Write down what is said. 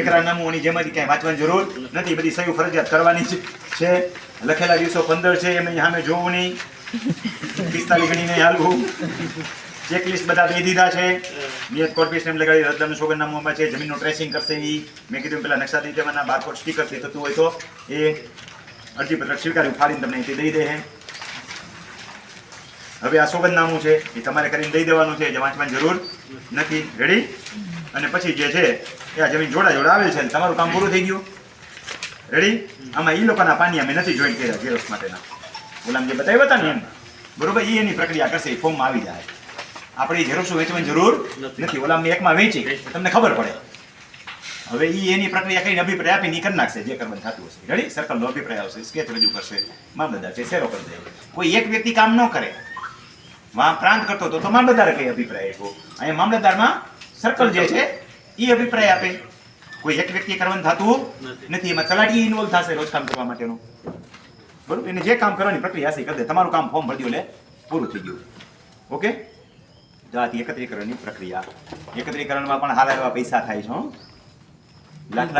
એકરારનામુંઓની જેમાંથી ક્યાંય વાંચવાની જરૂર નથી, બધી સહી ફરજિયાત કરવાની છે. લખેલા દિવસો પંદર છે એમ સામે જોવું નહીં. પિસ્તાલીસ ગણીને હાલવું. ચેકલિસ્ટ બધા દઈ દીધા છે. નિયત કોર્પોરેશન એમ લગાડી રદનું સોગંદનામામાં છે. જમીનનું ટ્રેસિંગ કરશે એ મેં કીધું પેલા નકશા દઈ દેવાના બારકોડ સ્ટીકરથી થતું હોય તો. એ અરજીપત્રક સ્વીકાર્યું ફાડીને તમને અહીંથી દઈ દે હવે આ સોગંદનામું છે, એ તમારે કરીને દઈ દેવાનું છે જે વાંચવાની જરૂર નથી. રેડી અને પછી જે છે એ આ જમીન જોડા જોડા આવેલ છે તમારું કામ પૂરું થઈ ગયું. રેડી આમાં એ લોકોના પાણી અમે નથી જોઈન્ટ કર્યા ઝેરોક્સ માટેના. ઓલામ જે બતાવ્યા હતા ને એમ. બરોબર એ એની પ્રક્રિયા કરશે એ ફોર્મમાં આવી જાય. આપણે ઈ વેચવાની જરૂર નથી. ઓલા એકમાં વેચી તમને ખબર પડે. હવે એ એની પ્રક્રિયા કરીને અભિપ્રાય આપીને કરી નાખશે જે કરવાનું થતું હશે. રેડી સર્કલનો અભિપ્રાય આવશે સ્કેચ રજૂ કરશે મામલતદાર છે શેરો કરી દે. કોઈ એક વ્યક્તિ કામ ન કરે વાં પ્રાંત કરતો તો તો મામલતદારે કઈ અભિપ્રાય આપ્યો? અહીંયા મામલતદારમાં સર્કલ જે છે એ અભિપ્રાય આપે. કોઈ એક વ્યક્તિ કરવાનું થતું નથી. એમાં તલાટી ઇન્વોલ્વ થશે રોજ કામ કરવા માટેનું. બરોબર? એને જે કામ કરવાની પ્રક્રિયા હશે કરી દે તમારું કામ ફોર્મ ભરી દો એટલે પૂરું થઈ ગયું. ઓકે? તો આથી એકત્રીકરણની પ્રક્રિયા. એકત્રીકરણમાં પણ હારા એવા પૈસા થાય છે લાખ લાખ